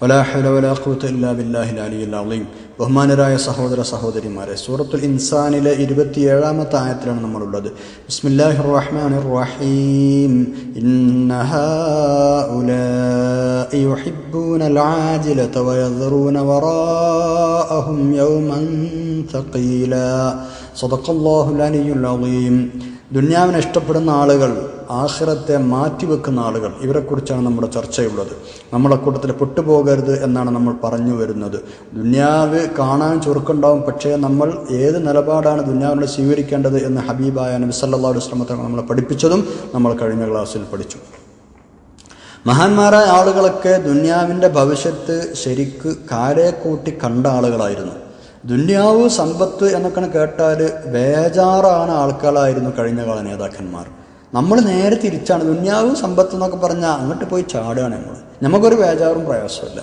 വലാ ഹൗല വലാ ഖുവത ഇല്ലാ ബില്ലാഹിൽ അലിയിൽ അളീം ബഹുമാനരായ സഹോദര സഹോദരിമാരെ സൂറത്തുൽ ഇൻസാനിലെ ഇരുപത്തിയേഴാമത്തെ ആയത്തിലാണ് നമ്മളുള്ളത് ബിസ്മില്ലാഹിർ റഹ്മാനിർ റഹീം ഇന്ന ഹൗലാഇ യുഹിബ്ബൂന العاجلة ويذرون وراءهم يوما ثقيلا صدق الله العلي العظيم ദുന്യാവിനെ ഇഷ്ടപ്പെടുന്ന ആളുകൾ ആഖിറത്തെ മാറ്റിവെക്കുന്ന ആളുകൾ. ഇവരെക്കുറിച്ചാണ് നമ്മുടെ ചർച്ചയുള്ളത്. നമ്മളെ കൂട്ടത്തിൽ പെട്ടുപോകരുത് എന്നാണ് നമ്മൾ പറഞ്ഞു വരുന്നത്. ദുന്യാവ് കാണാൻ ചുരുക്കുണ്ടാവും പക്ഷേ നമ്മൾ ഏത് നിലപാടാണ് ദുന്യാവിനോട് സ്വീകരിക്കേണ്ടത് എന്ന് ഹബീബായ നബി സല്ലല്ലാഹു അലൈഹി വസല്ലം തങ്ങൾ നമ്മളെ പഠിപ്പിച്ചതും നമ്മൾ കഴിഞ്ഞ ക്ലാസ്സിൽ പഠിച്ചു. മഹാന്മാരായ ആളുകളൊക്കെ ദുന്യാവിന്റെ ഭവിഷ്യത്ത് ശരിക്ക് കാരെ കൂട്ടി കണ്ട ആളുകളായിരുന്നു. ദുന്യാവ് സമ്പത്ത് എന്നൊക്കെ കേട്ടാൽ ബേജാറാണ് ആൾക്കാരായിരുന്നു കഴിഞ്ഞ കാല നേതാക്കന്മാർ. നമ്മൾ നേരെ തിരിച്ചാണ്. ദുന്യാവും സമ്പത്ത് എന്നൊക്കെ പറഞ്ഞാൽ അങ്ങോട്ട് പോയി ചാടുകയാണ് നമ്മൾ. നമുക്കൊരു ബേജാറും പ്രയാസമില്ല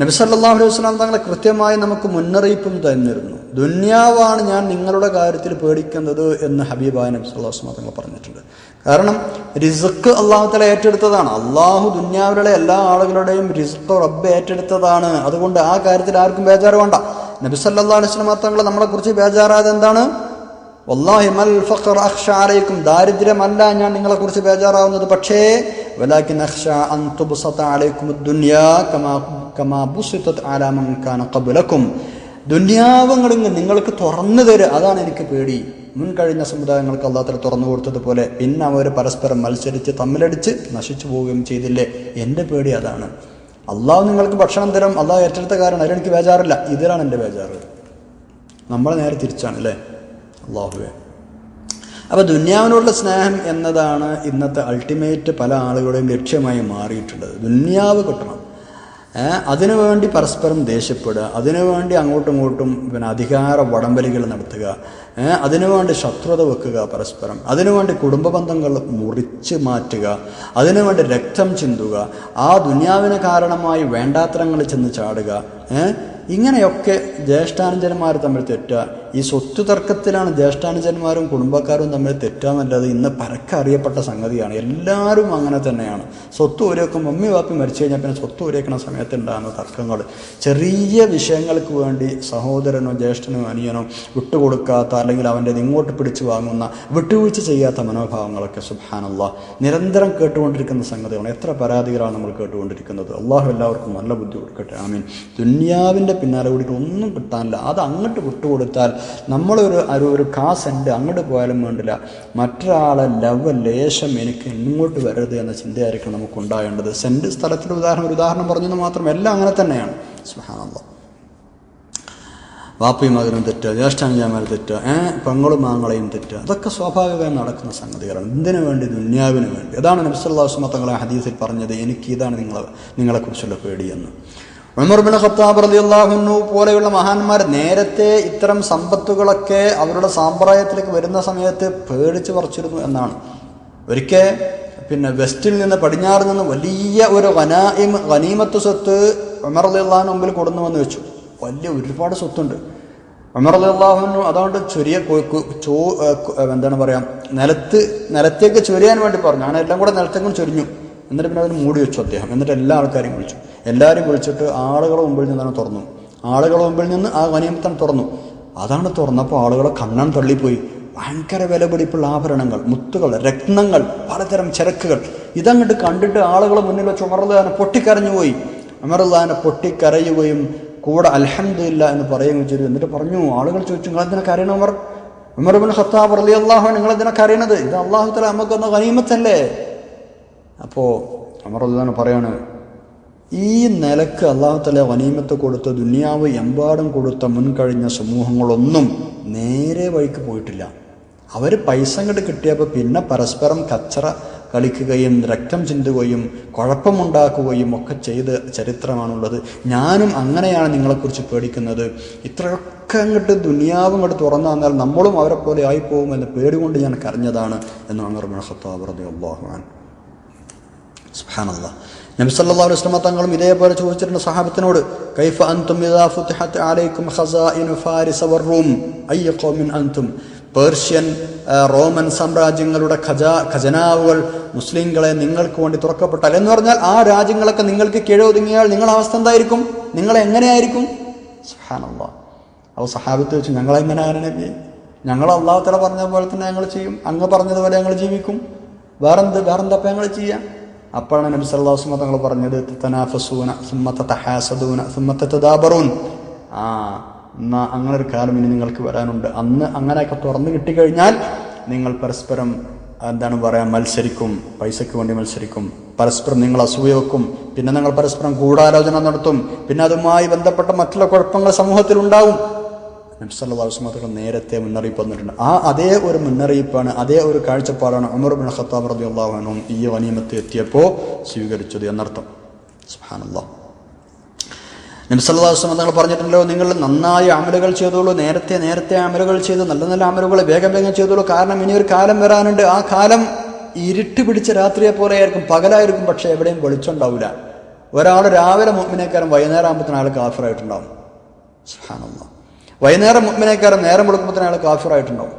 നബി സല്ലല്ലാഹു അലൈഹി വസ്ലാം തങ്ങളെ കൃത്യമായി നമുക്ക് മുന്നറിയിപ്പും തന്നിരുന്നു. ദുന്യാവാണ് ഞാൻ നിങ്ങളുടെ കാര്യത്തിൽ പേടിക്കുന്നത് എന്ന് ഹബീബായ നബി സല്ലല്ലാഹു വസ്ലാം തങ്ങൾ പറഞ്ഞിട്ടുണ്ട്. കാരണം റിസ്ക് അള്ളാഹു തല ഏറ്റെടുത്തതാണ്. അള്ളാഹു ദുന്യാവിലുള്ള എല്ലാ ആളുകളുടെയും റിസ്ക് റബ്ബ് ഏറ്റെടുത്തതാണ്. അതുകൊണ്ട് ആ കാര്യത്തിൽ ആർക്കും ബേജാറ് വേണ്ട. നബി സല്ലല്ലാഹു അലൈഹി വസല്ലം തങ്ങളെ നമ്മളെക്കുറിച്ച് ബേജാറായത് എന്താണ്? വല്ലാഹി മൽ ഫഖർ അഖ്ഷ അലൈക്കും. ദാരിദ്ര്യമല്ല ഞാൻ നിങ്ങളെ കുറിച്ച് ബേജാറാവുന്നത്. പക്ഷേ വലാക്കിൻ അഖ്ഷ അൻ തുബ്സത അലൈക്കും ദുനിയാ കമാ കമാ ബുസിതത് അലാ മൻ കാന ഖബ്ലക്കും ദുന്യാവങ്ങൾ നിങ്ങൾക്ക് തുറന്നു തരും. അതാണ് എനിക്ക് പേടി. മുൻ കഴിഞ്ഞ സമുദായങ്ങൾക്ക് അള്ളാഹത്തിൽ തുറന്നു കൊടുത്തതുപോലെ പിന്നെ അവർ പരസ്പരം മത്സരിച്ച് തമ്മിലടിച്ച് നശിച്ചു പോവുകയും ചെയ്തില്ലേ? എന്റെ പേടി അതാണ്. അള്ളാഹു നിങ്ങൾക്ക് ഭക്ഷണം തരും. അള്ളാഹു ഏറ്റെടുത്ത കാരണം അതിലെനിക്ക് ബേജാറില്ല. ഇതിലാണ് എന്റെ ബേജാറ്. നമ്മളെ നേരെ തിരിച്ചാണ് അല്ലേ? അള്ളാഹുവേ അപ്പോൾ ദുന്യാവിനോടുള്ള സ്നേഹം എന്നതാണ് ഇന്നത്തെ അൾട്ടിമേറ്റ് പല ആളുകളുടെയും ലക്ഷ്യമായി മാറിയിട്ടുള്ളത്. ദുന്യാവ് കിട്ടണം. അതിനുവേണ്ടി പരസ്പരം ദേഷ്യപ്പെടുക. അതിനുവേണ്ടി അങ്ങോട്ടും ഇങ്ങോട്ടും പിന്നെ അധികാര വടംവലികൾ നടത്തുക. അതിനുവേണ്ടി ശത്രുത വെക്കുക പരസ്പരം. അതിനുവേണ്ടി കുടുംബ ബന്ധങ്ങൾ മുറിച്ച് മാറ്റുക. അതിനുവേണ്ടി രക്തം ചിന്തുക. ആ ദുന്യാവിന് കാരണമായി വേണ്ടാത്തരങ്ങൾ ചെന്ന് ചാടുക. ഇങ്ങനെയൊക്കെ ജ്യേഷ്ഠാനുജന്മാർ തമ്മിൽ തെറ്റുക. ഈ സ്വത്ത് തർക്കത്തിലാണ് ജ്യേഷ്ഠാനുജന്മാരും കുടുംബക്കാരും തമ്മിൽ തെറ്റാന്നല്ലാതെ ഇന്ന് പരക്കെ അറിയപ്പെട്ട സംഗതിയാണ്. എല്ലാവരും അങ്ങനെ തന്നെയാണ്. സ്വത്ത് ഒരേക്കും മമ്മി വാപ്പി മരിച്ചു കഴിഞ്ഞാൽ പിന്നെ സ്വത്ത് ഒരേക്കണ സമയത്ത് ഉണ്ടാകുന്ന തർക്കങ്ങൾ ചെറിയ വിഷയങ്ങൾക്ക് വേണ്ടി സഹോദരനോ ജ്യേഷ്ഠനോ അനിയനോ വിട്ടുകൊടുക്കാത്ത അല്ലെങ്കിൽ അവന്റെ ഇങ്ങോട്ട് പിടിച്ചു വാങ്ങുന്ന വിട്ടുവീഴ്ച ചെയ്യാത്ത മനോഭാവങ്ങളൊക്കെ സുബാനല്ല നിരന്തരം കേട്ടുകൊണ്ടിരിക്കുന്ന സംഗതിയാണ് എത്ര പരാതികളാണ് നമ്മൾ കേട്ടുകൊണ്ടിരിക്കുന്നത്. അള്ളാഹു എല്ലാവർക്കും നല്ല ബുദ്ധി കൊടുക്കട്ടെ. ആമീൻ. ദുന്യാവിന്റെ പിന്നാലെ കൂടിയിട്ട് ഒന്നും കിട്ടാനില്ല. അത് അങ്ങോട്ട് വിട്ടുകൊടുത്താൽ നമ്മളൊരു ഒരു ഒരു കാസ് ഉണ്ട് അങ്ങോട്ട് പോയാലും വേണ്ടില്ല. മറ്റൊരാളെ ലവ് ലേശം എനിക്ക് ഇങ്ങോട്ട് വരരുത് എന്ന ചിന്തയായിരിക്കും നമുക്ക് ഉണ്ടാകേണ്ടത് സെന്റ് സ്ഥലത്തിന്റെ ഉദാഹരണം ഒരു ഉദാഹരണം പറഞ്ഞത് മാത്രം എല്ലാം അങ്ങനെ തന്നെയാണ്. സുഹാനുള്ള വാപ്പയും മകനും തെറ്റുക ജ്യേഷ്ഠാനുജാമാർ തെറ്റുക ഏ? പെങ്ങളും മാങ്ങളെയും തെറ്റുക അതൊക്കെ സ്വാഭാവികമായി നടക്കുന്ന സംഗതികളാണ്. എന്തിനു വേണ്ടി? ദുന്യാവിന് വേണ്ടി. അതാണ് നബ്സല്ലാസ്മ തങ്ങളെ ഹദീസിൽ പറഞ്ഞത് എനിക്ക് ഇതാണ് നിങ്ങളെ നിങ്ങളെക്കുറിച്ചുള്ള പേടിയെന്ന്. ഉമർ ബിൻ ഖത്താബ് റളിയല്ലാഹു പോലെയുള്ള മഹാന്മാർ നേരത്തെ ഇത്തരം സമ്പത്തുകളൊക്കെ അവരുടെ സാമ്പ്രദായത്തിലേക്ക് വരുന്ന സമയത്ത് പേടിച്ചു പറിച്ചിരുന്നു എന്നാണ്. ഒരിക്കൽ പിന്നെ വെസ്റ്റിൽ നിന്ന് പടിഞ്ഞാറ് നിന്ന് വലിയ ഒരു വനായിം വനീമത്ത് സ്വത്ത് ഉമർ റളിയല്ലാഹു മുമ്പിൽ കൊടുന്നു വന്ന് വെച്ചു. വലിയ ഒരുപാട് സ്വത്തുണ്ട്. ഉമർ റളിയല്ലാഹു അതുകൊണ്ട് ചൊരിയ ചോ എന്താണ് പറയുക നിലത്ത് നിലത്തേക്ക് ചൊരിയാൻ വേണ്ടി പറഞ്ഞു. അങ്ങനെ എല്ലാം കൂടെ നിലത്തേക്കും ചൊരിഞ്ഞു. എന്നിട്ട് പിന്നെ അതിന് മൂടി വെച്ചു അദ്ദേഹം. എന്നിട്ട് എല്ലാ ആൾക്കാരെയും വിളിച്ചു. എല്ലാവരും വിളിച്ചിട്ട് ആളുകളെ മുമ്പിൽ നിന്നാണ് തുറന്നു. ആളുകളെ മുമ്പിൽ നിന്ന് ആ വനിയമത്താണ് തുറന്നു. അതാണ് തുറന്നപ്പോൾ ആളുകളെ കണ്ണൻ തള്ളിപ്പോയി. ഭയങ്കര വിലപിടിപ്പുള്ള ആഭരണങ്ങൾ മുത്തുകൾ രത്നങ്ങൾ പലതരം ചരക്കുകൾ. ഇതങ്ങോട്ട് കണ്ടിട്ട് ആളുകളെ മുന്നിൽ വെച്ച് പൊട്ടിക്കരഞ്ഞു പോയി. ഉമറുല്ലാനെ പൊട്ടിക്കരയുകയും കൂടെ അലഹമില്ല എന്ന് പറയുകയും ചെയ്തു. എന്നിട്ട് പറഞ്ഞു ആളുകൾ ചോദിച്ചു നിങ്ങൾ എന്തിനാ കരയണം ഉമർ? ഉമർബിൻ ഖത്താബ് അലി അള്ളാഹു നിങ്ങൾ എന്തിനൊക്കെ കരയണത്? ഇത് അള്ളാഹു തല നമുക്കൊന്ന് കനീമത്തല്ലേ അപ്പോൾ അമറുദ്ദാൻ പറയാണ് ഈ നിലയ്ക്ക് അള്ളാഹുത്തല വനീമത്ത് കൊടുത്ത ദുനിയാവ് എമ്പാടും കൊടുത്ത മുൻകഴിഞ്ഞ സമൂഹങ്ങളൊന്നും നേരെ വഴിക്ക് പോയിട്ടില്ല. അവർ പൈസ അങ്ങോട്ട് കിട്ടിയപ്പോൾ പിന്നെ പരസ്പരം കച്ചറ കളിക്കുകയും രക്തം ചിന്തുകയും കുഴപ്പമുണ്ടാക്കുകയും ഒക്കെ ചെയ്ത ചരിത്രമാണുള്ളത്. ഞാനും അങ്ങനെയാണ് നിങ്ങളെക്കുറിച്ച് പേടിക്കുന്നത്. ഇത്രയൊക്കെ അങ്ങോട്ട് ദുനിയാവും അങ്ങോട്ട് തുറന്നു തന്നാൽ നമ്മളും അവരെ പോലെ ആയിപ്പോകുമെന്ന് പേടികൊണ്ട് ഞാൻ കരഞ്ഞതാണ് എന്ന് അമർ റളിയല്ലാഹു അൻഹു. സുബ്ഹാനല്ലാഹ് നബി സല്ലല്ലാഹു അലൈഹി വസല്ലം തങ്ങളും ഇതേപോലെ ചോദിച്ചിട്ടുണ്ട് സഹാബത്തിനോട് കൈഫ ഫുതിഹത് അലൈക്കും അൻതും? പേർഷ്യൻ റോമൻ സാമ്രാജ്യങ്ങളുടെ ഖജ ഖജനാവുകൾ മുസ്ലിങ്ങളെ നിങ്ങൾക്ക് വേണ്ടി തുറക്കപ്പെട്ടാൽ എന്ന് പറഞ്ഞാൽ ആ രാജ്യങ്ങളൊക്കെ നിങ്ങൾക്ക് കീഴൊതുങ്ങിയാൽ നിങ്ങളുടെ അവസ്ഥ എന്തായിരിക്കും? നിങ്ങൾ എങ്ങനെയായിരിക്കും? സുബ്ഹാനല്ലാഹ്. അപ്പോൾ സഹാബത്ത് വെച്ച് ഞങ്ങളെങ്ങനെയാണ് നബി? ഞങ്ങൾ അള്ളാഹു തല പറഞ്ഞ പോലെ തന്നെ ഞങ്ങൾ ചെയ്യും. അങ്ങ് പറഞ്ഞതുപോലെ ഞങ്ങൾ ജീവിക്കും. വേറെന്ത് വേറെന്തപ്പം ഞങ്ങൾ ചെയ്യാം? അപ്പോഴാണ് നബി വസല്ലം തങ്ങൾ പറഞ്ഞത് തനാഫസൂന സുമ്മത്ത തഹാസദൂന ആ എന്നാ അങ്ങനെ ഒരു കാലം ഇനി നിങ്ങൾക്ക് വരാനുണ്ട്. അന്ന് അങ്ങനെയൊക്കെ തുറന്നു കിട്ടിക്കഴിഞ്ഞാൽ നിങ്ങൾ പരസ്പരം എന്താണ് പറയുക മത്സരിക്കും പൈസയ്ക്ക് വേണ്ടി മത്സരിക്കും. പരസ്പരം നിങ്ങൾ അസൂയ വെക്കും. പിന്നെ നിങ്ങൾ പരസ്പരം ഗൂഢാലോചന നടത്തും. പിന്നെ അതുമായി ബന്ധപ്പെട്ട മറ്റുള്ള കുഴപ്പങ്ങൾ സമൂഹത്തിൽ ഉണ്ടാവും. നബ്സല്ലാസ്മത്തുകൾ നേരത്തെ മുന്നറിയിപ്പ് വന്നിട്ടുണ്ട് ആ അതേ ഒരു മുന്നറിയിപ്പാണ് അതേ ഒരു കാഴ്ചപ്പാടാണ് ഉമർ ബിൻ ഖത്താബ് റബി അള്ളാഹുനും ഈ വനീമത്ത് എത്തിയപ്പോൾ സ്വീകരിച്ചത് എന്നർത്ഥം. സുഹാനല്ലാ നബ്സല്ലാസ്മ തങ്ങൾ പറഞ്ഞിട്ടുണ്ടല്ലോ? നിങ്ങൾ നന്നായി അമലുകൾ ചെയ്തോളൂ നേരത്തെ നേരത്തെ അമലുകൾ ചെയ്ത് നല്ല നല്ല അമലുകൾ വേഗം വേഗം ചെയ്തോളൂ. കാരണം ഇനി ഒരു കാലം വരാനുണ്ട്. ആ കാലം ഇരുട്ട് പിടിച്ച രാത്രിയെ പോലെ ആയിരിക്കും പകലായിരിക്കും പക്ഷേ എവിടെയും വെളിച്ചുണ്ടാവില്ല ഒരാൾ രാവിലെ മുമ്പിനേക്കാരം വൈകുന്നേരം ആകുമ്പോഴത്തേനും ആൾ കാഫറായിട്ടുണ്ടാവും. സുഹാനല്ലാ വൈകുന്നേരം മുമ്പിനേക്കാരം നേരം വെളുക്കുമ്പോഴത്തേന് അയാൾ കാഫിറായിട്ടുണ്ടാവും.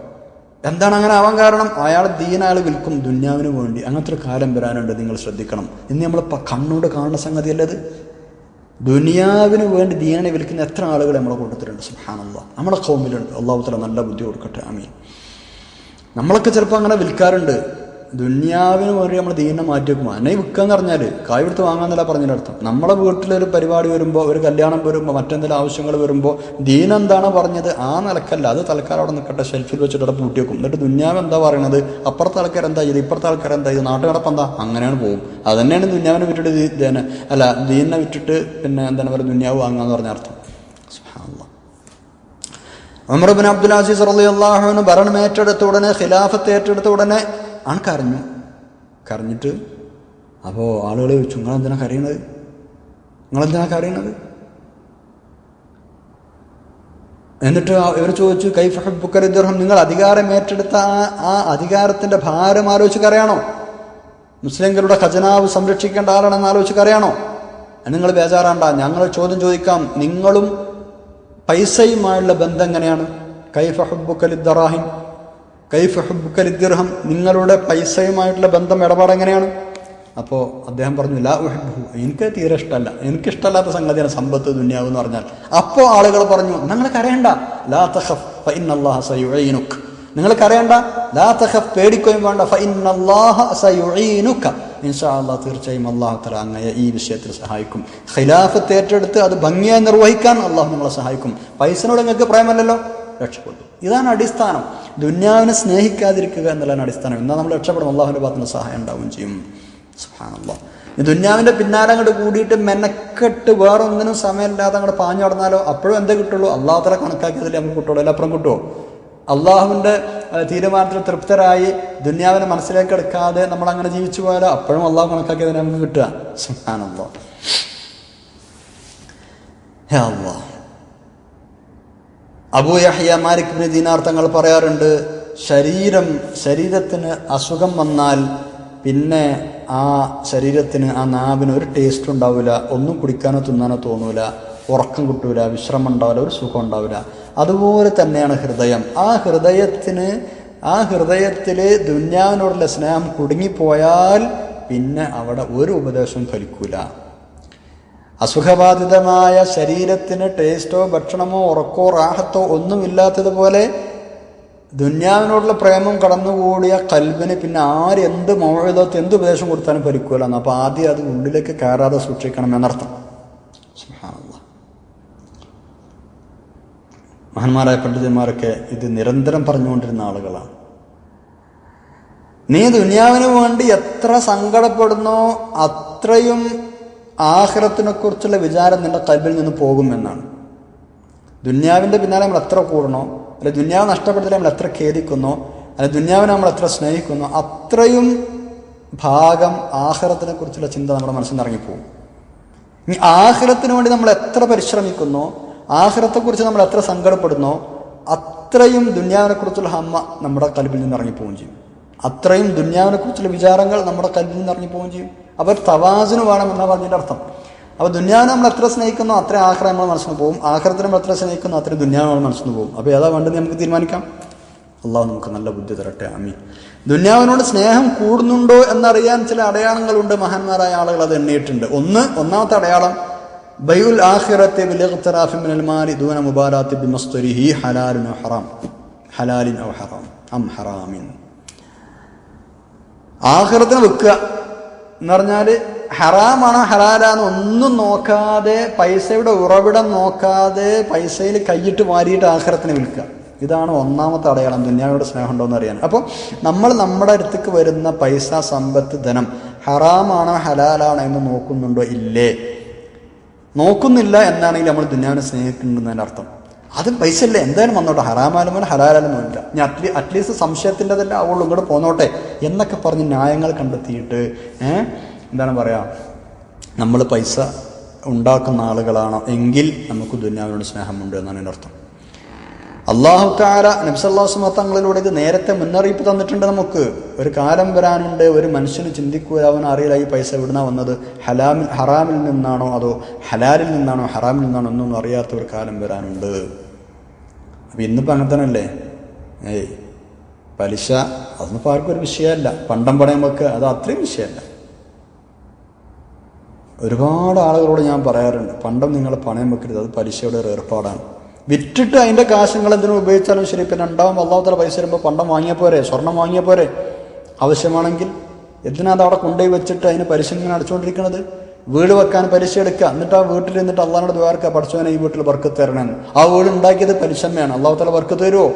എന്താണ് അങ്ങനെ ആവാൻ കാരണം? അയാൾ ദീന അയാൾ വിൽക്കും ദുന്യാവിന് വേണ്ടി. അങ്ങനത്തെ ഒരു കാലം വരാനുണ്ട് നിങ്ങൾ ശ്രദ്ധിക്കണം. ഇന്ന് നമ്മൾ കണ്ണോട് കാണുന്ന സംഗതിയല്ലത് ദുനിയാവിന് വേണ്ടി ദീനനെ വിൽക്കുന്ന എത്ര ആളുകൾ നമ്മളെ കൂട്ടത്തിലുണ്ട്? സുഹാനന്ദ നമ്മളെ കൗമിലുണ്ട് അള്ളാഹുത്തല തല നല്ല ബുദ്ധി കൊടുക്കട്ടെ. ആമീൻ. നമ്മളൊക്കെ ചിലപ്പോൾ അങ്ങനെ വിൽക്കാറുണ്ട്. ദുന്യാവിന് വേണ്ടി നമ്മൾ ദീനെ മാറ്റി വെക്കും അന്നെ വിൽക്കുക എന്ന് പറഞ്ഞാൽ കായ് എടുത്ത് വാങ്ങാന്നല്ല പറഞ്ഞതിന്റെ അർത്ഥം. നമ്മളെ വീട്ടിലൊരു പരിപാടി വരുമ്പോൾ ഒരു കല്യാണം വരുമ്പോൾ മറ്റെന്തെങ്കിലും ആവശ്യങ്ങൾ വരുമ്പോൾ ദീൻ എന്താണ് പറഞ്ഞത് ആ നിലക്കല്ല. അത് തൽക്കാലം അവിടെ നിൽക്കട്ടെ ഷെൽഫിൽ വെച്ചിട്ട് അവിടെ പൂട്ടി വെക്കും. എന്നിട്ട് ദുന്യാവ് എന്താ പറയണത്? അപ്പുറത്തെ ആൾക്കാർ എന്താ ചെയ്ത് ഇപ്പുറത്തെ ആൾക്കാർ എന്താ ചെയ്ത് നാട്ടുകടപ്പ് എന്താ? അങ്ങനെയാണ് പോകും. അത് തന്നെയാണ് ദുന്യാവിനെ വിട്ടിട്ട് ദീ- ദീനെ അല്ല ദീനിനെ വിട്ടിട്ട് പിന്നെ എന്താണ് പറയുക ദുന്യാവ് വാങ്ങാന്ന് പറഞ്ഞ അർത്ഥം. അമർബിൻ അബ്ദുൽ അസീസ് അള്ളാഹുവിന് ഭരണം ഏറ്റെടുത്ത ഉടനെ ഖിലാഫത്ത് ഏറ്റെടുത്ത ഉടനെ ആണ് കരഞ്ഞു. കരഞ്ഞിട്ട് അപ്പോൾ ആളുകൾ ചോദിച്ചു നിങ്ങളെന്തിനാണ് കരയണത്? നിങ്ങളെന്തിനാണ് കരയണത്? എന്നിട്ട് ഇവർ ചോദിച്ചു കൈ ഹബ്ബുക്കറിദ്ദർഹം നിങ്ങൾ അധികാരം ഏറ്റെടുത്ത ആ ആ അധികാരത്തിന്റെ ഭാരം ആലോചിച്ച് കരയാണോ? മുസ്ലിംകളുടെ ഖജനാവ് സംരക്ഷിക്കേണ്ട ആളാണെന്ന് ആലോചിച്ച് കരയാണോ? നിങ്ങൾ ബേജാറാണ്ട. ഞങ്ങൾ ചോദ്യം ചോദിക്കാം. നിങ്ങളും പൈസയുമായുള്ള ബന്ധം എങ്ങനെയാണ്? കൈഫ ഹുബുക്കലിദ്ദറാഹിം കൈഫ ഹുബുക്കലിദ്ദിർഹം നിങ്ങളുടെ പൈസയുമായിട്ടുള്ള ബന്ധം ഇടപാട് എങ്ങനെയാണ്? അപ്പോൾ അദ്ദേഹം പറഞ്ഞു ലാ ഉഹിബ്ബുഹു എനിക്ക് തീരെ ഇഷ്ടമല്ല എനിക്കിഷ്ടമല്ലാത്ത സംഗതിയാണ് സമ്പത്ത് ദുന്യാവ് എന്ന് പറഞ്ഞാൽ. അപ്പോൾ ആളുകൾ പറഞ്ഞു നിങ്ങൾ കരയണ്ട ലാ തഹഫ് തഖഫ് അള്ളാഹ സയുഴീനുക്ക് നിങ്ങൾ കരയണ്ട ലാ തഹഫ് പേടിക്കുകയും വേണ്ട. ഫഇന്നല്ലാഹ സയുഈനുക. ഇൻഷാ അല്ലാഹ് തീർച്ചയായും അള്ളാഹുത്തല അങ്ങയെ ഈ വിഷയത്തിൽ സഹായിക്കും. ഖിലാഫത്ത് ഏറ്റെടുത്ത് അത് ഭംഗിയായി നിർവഹിക്കാൻ അള്ളാഹു നമ്മളെ സഹായിക്കും. പൈസനോട് നിങ്ങൾക്ക് പ്രേമല്ലല്ലോ രക്ഷപ്പെട്ടു. ഇതാണ് അടിസ്ഥാനം. ദുന്യാവിനെ സ്നേഹിക്കാതിരിക്കുക എന്നുള്ളതാണ് അടിസ്ഥാനം. എന്നാൽ നമ്മൾ രക്ഷപ്പെടും. അള്ളാഹുവിന്റെ ഭാഗത്തുനിന്ന് സഹായം ഉണ്ടാവുകയും ചെയ്യും. സുബ്ഹാനല്ലാ. ഈ ദുന്യാവിന്റെ പിന്നാലെ അങ്ങോട്ട് കൂടിയിട്ട് മെനക്കെട്ട് വേറൊന്നിനും സമയമില്ലാതെ അങ്ങോട്ട് പാഞ്ഞു നടന്നാലോ അപ്പോഴും എന്തേ കിട്ടുള്ളൂ? അള്ളാഹു തല കണക്കാക്കിയതിൽ നമുക്ക് കിട്ടുള്ളൂ. അല്ല അപ്പുറം കിട്ടുമോ അള്ളാഹുവിന്റെ തീരുമാനത്തിൽ തൃപ്തരായി ദുന്യാവിനെ മനസ്സിലേക്ക് എടുക്കാതെ നമ്മൾ അങ്ങനെ ജീവിച്ചു പോയാലോ അപ്പോഴും അള്ളാഹു കണക്കാക്കിയതിന് നമുക്ക് കിട്ടുക. സുഹാനല്ലോ അള്ളാഹ് അബൂ യഹ്യ മാലിക് ബിൻ ദീനാർ തങ്ങൾ പറയാറുണ്ട് ശരീരം ശരീരത്തിന് അസുഖം വന്നാൽ പിന്നെ ആ ശരീരത്തിന് ആ നാവിന് ഒരു ടേസ്റ്റ് ഉണ്ടാവില്ല ഒന്നും കുടിക്കാനോ തിന്നാനോ തോന്നൂല ഉറക്കം കിട്ടൂല വിശ്രമം ഉണ്ടാവില്ല ഒരു സുഖം ഉണ്ടാവില്ല. അതുപോലെ തന്നെയാണ് ഹൃദയം. ആ ഹൃദയത്തിന് ആ ഹൃദയത്തിൽ ദുന്യാവിനോടുള്ള സ്നേഹം കുടുങ്ങിപ്പോയാൽ പിന്നെ അവിടെ ഒരു ഉപദേശവും ഫലിക്കൂല. അസുഖബാധിതമായ ശരീരത്തിന് ടേസ്റ്റോ ഭക്ഷണമോ ഉറക്കോ റാഹത്തോ ഒന്നുമില്ലാത്തതുപോലെ ദുന്യാവിനോടുള്ള പ്രേമം കടന്നുകൂടിയ കൽബിന് പിന്നെ ആരെന്ത് മോഴതത്ത് എന്ത് ഉപദേശം കൊടുത്താലും പരിക്കൂലെന്ന് അപ്പോൾ ആദ്യം അത് ഉള്ളിലേക്ക് കയറാതെ സൂക്ഷിക്കണം എന്നർത്ഥം. മഹാന്മാരായ പണ്ഡിതന്മാരൊക്കെ ഇത് നിരന്തരം പറഞ്ഞുകൊണ്ടിരുന്ന ആളുകളാണ്. നീ ദുന്യാവിന് വേണ്ടി എത്ര സങ്കടപ്പെടുന്നോ അത്രയും ആഹ്റത്തിനെ കുറിച്ചുള്ള വിചാരം നിന്റെ കൽബിൽ നിന്ന് പോകുമെന്നാണ്. ദുന്യാവിന്റെ പിന്നാലെ നമ്മൾ എത്ര കൂടണോ അല്ലെ ദുന്യാവ് നഷ്ടപ്പെടുത്തില്ല നമ്മൾ എത്ര ഖേദിക്കുന്നോ അല്ലെ ദുന്യാവിനെ നമ്മൾ എത്ര സ്നേഹിക്കുന്നോ അത്രയും ഭാഗം ആഹ്റത്തിനെ കുറിച്ചുള്ള ചിന്ത നമ്മുടെ മനസ്സിൽ ഇറങ്ങിപ്പോകും ഇനി ആഹ്റത്തിന് വേണ്ടി നമ്മൾ എത്ര പരിശ്രമിക്കുന്നോ ആഹ്റത്തെക്കുറിച്ച് നമ്മൾ എത്ര സങ്കടപ്പെടുന്നോ അത്രയും ദുന്യാവിനെ കുറിച്ചുള്ള ഹമ്മ നമ്മുടെ കൽബിൽ നിന്ന് ഇറങ്ങിപ്പോവുകയും ചെയ്യും. അത്രയും ദുന്യാവിനെ കുറിച്ചുള്ള വിചാരങ്ങൾ നമ്മുടെ കൽബിൽ നിന്ന് ഇറങ്ങിപ്പോവുകയും ചെയ്യും. അവർ തവാസിന് വേണം എന്നാണ് പറഞ്ഞതിന്റെ അർത്ഥം. അപ്പോൾ ദുന്യാവിനെ നമ്മൾ എത്ര സ്നേഹിക്കുന്നു അത്ര ആഹ്റം നമ്മൾ മനസ്സിന് പോകും. ആഹ്റത്തിന് നമ്മൾ എത്ര സ്നേഹിക്കുന്നു അത്ര ദുന്യാവ് നമ്മൾ മനസ്സിന് പോകും. അപ്പോൾ ഏതാ വേണ്ടത് നമുക്ക് തീരുമാനിക്കാം? അള്ളാഹു നമുക്ക് നല്ല ബുദ്ധി തരട്ടെ. അമ്മി ദുന്യാവിനോട് സ്നേഹം കൂടുന്നുണ്ടോ എന്നറിയാൻ ചില അടയാളങ്ങളുണ്ട്. മഹാന്മാരായ ആളുകൾ അത് എണ്ണിയിട്ടുണ്ട്. ഒന്ന് ഒന്നാമത്തെ അടയാളം ബൈഉൽ ആഖിറത്തെ ദൂന ഹറാം. ഹലാലിൻ ഹറാം. അം ഹറാമിൻ. ആഖിറത്തിന് വെക്കുക. എന്ന് പറഞ്ഞാൽ ഹറാമാണോ ഹലാലാന്ന് ഒന്നും നോക്കാതെ പൈസയുടെ ഉറവിടം നോക്കാതെ പൈസയിൽ കൈയിട്ട് വാരിയിട്ട് ആഖിറത്തിന് വിൽക്കുക. ഇതാണ് ഒന്നാമത്തെ അടയാളം ദുന്യാവിയുടെ സ്നേഹം ഉണ്ടോ എന്ന് അറിയാൻ. അപ്പോൾ നമ്മൾ നമ്മുടെ അടുത്തേക്ക് വരുന്ന പൈസ സമ്പത്ത് ധനം ഹറാമാണോ ഹലാലാണോ എന്ന് നോക്കുന്നുണ്ടോ? ഇല്ലേ. നോക്കുന്നില്ല എന്നാണെങ്കിൽ നമ്മൾ ദുന്യാവിനെ സ്നേഹിക്കുന്നുണ്ടെന്നതിന്റെ അർത്ഥം. അത് പൈസ അല്ലേ എന്തായാലും വന്നോട്ടെ. ഹറാമാലും ഹലാലാലും വേണ്ട ഞാൻ അറ്റ്ലീ അറ്റ്ലീസ്റ്റ് സംശയത്തിന്റെതല്ല ആവുള്ളൂ. ഇങ്ങോട്ട് പോന്നോട്ടെ. എന്നൊക്കെ പറഞ്ഞ് ന്യായങ്ങൾ കണ്ടെത്തിയിട്ട് എന്താണ് പറയുക നമ്മൾ പൈസ ഉണ്ടാക്കുന്ന ആളുകളാണോ? എങ്കിൽ നമുക്ക് ദുന്യാവിനോട് സ്നേഹമുണ്ട് എന്നാണ് എന്റെ അർത്ഥം അള്ളാഹു താര നബ്സല്ലാസ്മ തങ്ങളിലൂടെ ഇത് നേരത്തെ മുന്നറിയിപ്പ് തന്നിട്ടുണ്ട് നമുക്ക്. ഒരു കാലം വരാനുണ്ട് ഒരു മനുഷ്യന് ചിന്തിക്കുക അവൻ അറിയില്ല ഈ പൈസ എവിടുന്ന വന്നത്? ഹലാമിൽ ഹറാമിൽ നിന്നാണോ അതോ ഹലാലിൽ നിന്നാണോ ഹറാമിൽ നിന്നാണോ ഒന്നും അറിയാത്ത ഒരു കാലം വരാനുണ്ട്. അപ്പം ഇന്നിപ്പോൾ അങ്ങനെ തന്നെ അല്ലേ ഏയ് പലിശ അതൊന്നും ഇപ്പോൾ ആർക്കും ഒരു വിഷയമല്ല. പണ്ടം പണയം വെക്ക് അത് അത്രയും വിഷയമല്ല. ഒരുപാട് ആളുകളോട് ഞാൻ പറയാറുണ്ട് പണ്ടം നിങ്ങൾ പണയം വെക്കരുത് അത് പലിശയുടെ ഒരു ഏർപ്പാടാണ്. വിറ്റിട്ട് അതിന്റെ കാശ് നിങ്ങൾ എന്തിനും ഉപയോഗിച്ചാലും ശരി. പിന്നെ ഉണ്ടാവും. അള്ളാഹുത്തല പൈസ വരുമ്പോൾ പണ്ടം വാങ്ങിയ പോരെ? സ്വർണം വാങ്ങിയ പോരെ? ആവശ്യമാണെങ്കിൽ എന്തിനാ അവിടെ കൊണ്ടുപോയി വെച്ചിട്ട് അതിന് ഇങ്ങനെ അടച്ചുകൊണ്ടിരിക്കുന്നത് വീട് വെക്കാൻ പലിശ എടുക്കുക എന്നിട്ട് ആ വീട്ടിൽ നിന്നിട്ട് അള്ളാഹിനോട് ദ്വാർക്കുക പഠിച്ചവനെ ഈ വീട്ടിൽ വർക്ക് തരണമെന്ന് ആ വീട് ഉണ്ടാക്കിയത് പലിശമ്മയാണ്. അള്ളാഹുത്തല വർക്ക് തരുമോ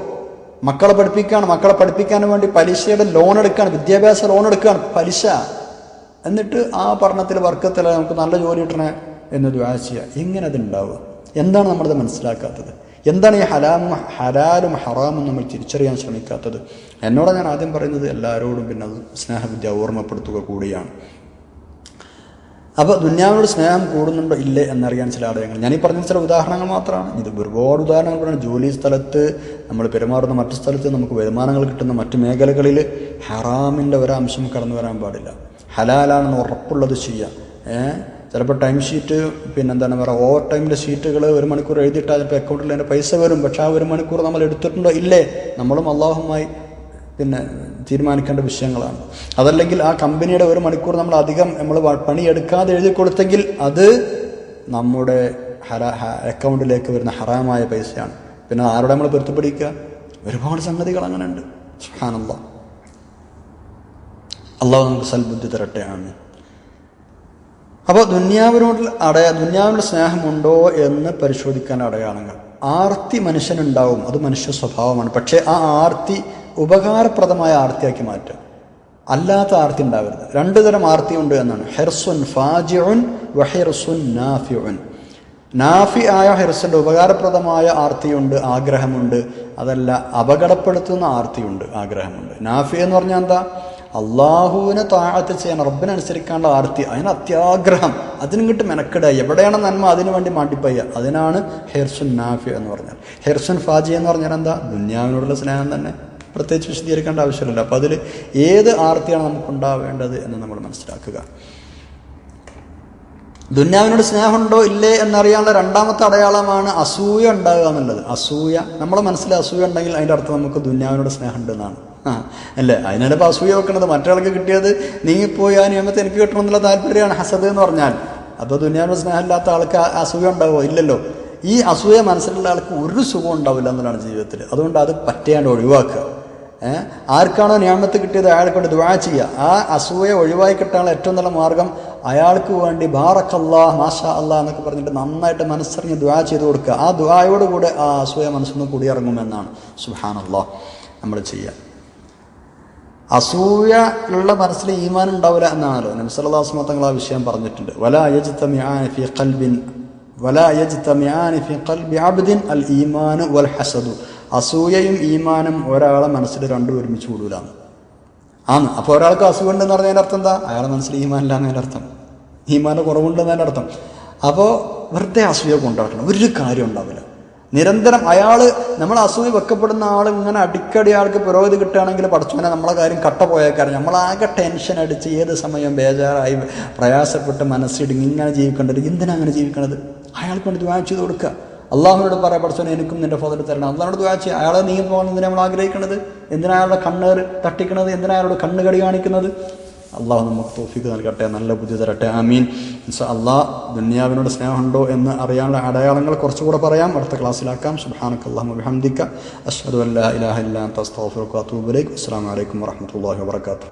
മക്കളെ പഠിപ്പിക്കുകയാണ് മക്കളെ പഠിപ്പിക്കാൻ വേണ്ടി പലിശയുടെ ലോൺ എടുക്കുകയാണ് വിദ്യാഭ്യാസ ലോൺ എടുക്കുകയാണ് പലിശ. എന്നിട്ട് ആ പഠനത്തിൽ വർക്കത്തിൽ നമുക്ക് നല്ല ജോലി കിട്ടണേ എന്ന് ദ്വാ ചെയ്യുക എങ്ങനെ അതുണ്ടാവുക എന്താണ് നമ്മളത് മനസ്സിലാക്കാത്തത്? എന്താണ് ഈ ഹലാമും ഹലാലും ഹറാമും നമ്മൾ തിരിച്ചറിയാൻ ശ്രമിക്കാത്തത്? എന്നോട് ഞാൻ ആദ്യം പറയുന്നത് എല്ലാവരോടും പിന്നെ അത് സ്നേഹവിദ്യ ഓർമ്മപ്പെടുത്തുക കൂടിയാണ്. അപ്പോൾ ദുന്യാവിനോട് സ്നേഹം കൂടുന്നുണ്ടോ ഇല്ലേ എന്നറിയാൻ ചില ആളുകൾ ഞാൻ ഈ പറഞ്ഞ ചില ഉദാഹരണങ്ങൾ മാത്രമാണ്. ഇത് ഒരുപാട് ഉദാഹരണങ്ങൾ പറയുന്നത് ജോലി സ്ഥലത്ത് നമ്മൾ പെരുമാറുന്ന മറ്റു സ്ഥലത്ത് നമുക്ക് വരുമാനങ്ങൾ കിട്ടുന്ന മറ്റു മേഖലകളിൽ ഹറാമിന്റെ ഒരംശം കടന്നു വരാൻ പാടില്ല. ഹലാലാണെന്ന് ഉറപ്പുള്ളത് ചെയ്യുക ചിലപ്പോൾ ടൈം ഷീറ്റ് പിന്നെന്താണ് പറയുക ഓവർ ടൈമിന്റെ ഷീറ്റുകൾ ഒരു മണിക്കൂർ എഴുതിയിട്ടാൽ ചിലപ്പോൾ അക്കൗണ്ടിൽ അതിന്റെ പൈസ വരും. പക്ഷേ ആ ഒരു മണിക്കൂർ നമ്മൾ എടുത്തിട്ടുണ്ടോ? ഇല്ലേ. നമ്മളും അള്ളാഹുമായി പിന്നെ തീരുമാനിക്കേണ്ട വിഷയങ്ങളാണ്. അതല്ലെങ്കിൽ ആ കമ്പനിയുടെ ഒരു മണിക്കൂർ നമ്മൾ അധികം നമ്മൾ പണിയെടുക്കാതെ എഴുതി കൊടുത്തെങ്കിൽ അത് നമ്മുടെ ഹര അക്കൗണ്ടിലേക്ക് വരുന്ന ഹറാമായ പൈസയാണ്. പിന്നെ ആരോടെ നമ്മൾ പൊരുത്തപ്പെടിക്കുക ഒരുപാട് സംഗതികൾ അങ്ങനെ ഉണ്ട് അള്ളാഹു നമുക്ക് സൽബുദ്ധി തരട്ടെ. ആണ് അപ്പോൾ ദുന്യാവിനോട് അടയ ദുന്യാവിന്റെ സ്നേഹമുണ്ടോ എന്ന് പരിശോധിക്കാൻ അടയാളങ്ങൾ. ആർത്തി മനുഷ്യനുണ്ടാവും അത് മനുഷ്യ സ്വഭാവമാണ്. പക്ഷേ ആ ആർത്തി ഉപകാരപ്രദമായ ആർത്തിയാക്കി മാറ്റുക. അല്ലാത്ത ആർത്തി ഉണ്ടാവരുത്. രണ്ടു തരം ആർത്തി ഉണ്ട് എന്നാണ്. ഹെർസുൻ ഫാജിഉൻ വഹിർസുൻ നാഫിഉൻ. നാഫി ആയ ഹെർസിന്റെ ഉപകാരപ്രദമായ ആർത്തിയുണ്ട് ആഗ്രഹമുണ്ട്. അതല്ല അപകടപ്പെടുത്തുന്ന ആർത്തിയുണ്ട് ആഗ്രഹമുണ്ട്. നാഫി എന്ന് പറഞ്ഞാൽ എന്താ? അള്ളാഹുവിനെ താഴത്ത് ചെയ്യാൻ റബ്ബിനനുസരിക്കാനുള്ള ആർത്തി അതിന് അത്യാഗ്രഹം. അതിനിങ്ങോട്ട് മെനക്കെടുക. എവിടെയാണ് നന്മ? അതിനു വേണ്ടി മാണ്ടിപ്പയ്യ അതിനാണ് ഹെർസുൻ നാഫി എന്ന് പറഞ്ഞാൽ. ഹെർസുൻ ഫാജി എന്ന് പറഞ്ഞാൽ എന്താ? ദുന്യാവിനോടുള്ള സ്നേഹം തന്നെ. പ്രത്യേകിച്ച് വിശദീകരിക്കേണ്ട ആവശ്യമില്ല അപ്പോൾ അതിൽ ഏത് ആർത്തിയാണ് നമുക്കുണ്ടാവേണ്ടത് എന്ന് നമ്മൾ മനസ്സിലാക്കുക. ദുന്യാവിനോട് സ്നേഹമുണ്ടോ? ഇല്ലേ എന്നറിയാനുള്ള രണ്ടാമത്തെ അടയാളമാണ് അസൂയ ഉണ്ടാകുക എന്നുള്ളത്. അസൂയ. നമ്മുടെ മനസ്സിൽ അസൂയ ഉണ്ടെങ്കിൽ അതിന്റെ അർത്ഥം നമുക്ക് ദുന്യാവിനോട് സ്നേഹമുണ്ട് എന്നാണ്. ആ അല്ലേ? ഇപ്പോൾ അസൂയ വെക്കുന്നത് മറ്റൊരാൾക്ക് കിട്ടിയത് നീങ്ങിപ്പോയി ആ നിയമത്തെ എനിക്ക് കിട്ടണമെന്നുള്ള താല്പര്യമാണ് ഹസദ് എന്ന് പറഞ്ഞാൽ. അപ്പോൾ ദുനിയാവിന് സ്നേഹമില്ലാത്ത ആൾക്ക് അസൂയ ഉണ്ടാവുമോ ഇല്ലല്ലോ. ഈ അസൂയ മനസ്സിലുള്ള ആൾക്ക് ഒരു സുഖം ഉണ്ടാവില്ല എന്നുള്ളതാണ് ജീവിതത്തിൽ അതുകൊണ്ട് അത് പറ്റയാണ്ട് ഒഴിവാക്കുക. ആർക്കാണോ നിയമത്ത് കിട്ടിയത് അയാളെ കൊണ്ട് ദുവാ ചെയ്യുക. ആ അസൂയ ഒഴിവായി കിട്ടാനുള്ള ഏറ്റവും നല്ല മാർഗം അയാൾക്ക് വേണ്ടി ബാറക്കല്ലാ മാഷാ അല്ലാ എന്നൊക്കെ പറഞ്ഞിട്ട് നന്നായിട്ട് മനസ്സറിഞ്ഞ് ദുവാ ചെയ്ത് കൊടുക്കുക. ആ ദുവായോടുകൂടെ ആ അസൂയ മനസ്സിൽ നിന്ന് കൂടിയിറങ്ങുമെന്നാണ്. സുഹാനല്ലാ നമ്മൾ ചെയ്യുക. അസൂയ ഉള്ള മനസ്സിൽ ഈമാൻ ഉണ്ടാവില്ല എന്നാണല്ലോ. നബ്സല്ലാസ്മ തങ്ങൾ ആ വിഷയം പറഞ്ഞിട്ടുണ്ട്. വല ഫി ഖൽബിൻ വല ഫി ഖൽബി അബ്ദിൻ അൽ ഈമാൻ വൽ ഹസദു. അസൂയയും ഈമാനും ഒരാളെ മനസ്സിൽ രണ്ടും ഒരുമിച്ച് കൂടൂലാണ് ആന്ന് അപ്പോൾ ഒരാൾക്ക് അസുഖമുണ്ടെന്ന് പറഞ്ഞതിന്റെ അർത്ഥം എന്താ? അയാളെ മനസ്സിൽ ഈമാനില്ല എന്നതിന്റെ അർത്ഥം. ഈമാന്റെ കുറവുണ്ടെന്നതിന്റെ അർത്ഥം. അപ്പോൾ വെറുതെ അസൂയ കൊണ്ടുനടക്കണം ഒരു കാര്യം ഉണ്ടാവില്ല. നിരന്തരം അയാൾ നമ്മൾ അസൂയ വെക്കപ്പെടുന്ന ആൾ ഇങ്ങനെ അടിക്കടി ആൾക്ക് പുരോഗതി കിട്ടുകയാണെങ്കിൽ പഠിച്ചവനെ നമ്മളെ കാര്യം കട്ട പോയേക്കാരം. നമ്മളാകെ ടെൻഷൻ അടിച്ച് ഏത് സമയം ബേജാറായി പ്രയാസപ്പെട്ട് മനസ്സിടിങ്ങി ഇങ്ങനെ ജീവിക്കേണ്ടത് എന്തിനാ അങ്ങനെ ജീവിക്കണത്? അയാൾക്ക് വേണ്ടി ദ്വാ ചെയ്ത് കൊടുക്കുക അള്ളാഹുനോട് പറയാം പഠിച്ചവനെ എനിക്കും നിന്റെ ഫോദർ തരണം. അള്ളാഹിനോട് ദ്വാ അയാളെ നീ പോകുന്നതിനെ നമ്മൾ ആഗ്രഹിക്കുന്നത് എന്തിനാ അയാളുടെ കണ്ണേർ തട്ടിക്കണത്? എന്തിനാ അയാളുടെ കണ്ണുകടി കാണിക്കുന്നത്? അള്ളാഹു നമുക്ക് തോഫിക്ക് നൽകട്ടെ നല്ല ബുദ്ധി തരട്ടെ ആമീൻ. അള്ളാഹ് ദുന്യാവിനോട് സ്നേഹമുണ്ടോ എന്ന് അറിയാനുള്ള അടയാളങ്ങൾ കുറച്ചുകൂടെ പറയാം. അടുത്ത ക്ലാസ്സിലാക്കാം. സുബാനക്ക് അള്ളാഹു ബിഹംദിക്ക അഷ്ഹദു അല്ലാ ഇലാഹ ഇല്ലാ അസ്തഗ്ഫിറുക വഅതൂബു അസ്സാം അലൈക്കും വറഹ്മത്തുള്ളാഹി വബറകാതുഹു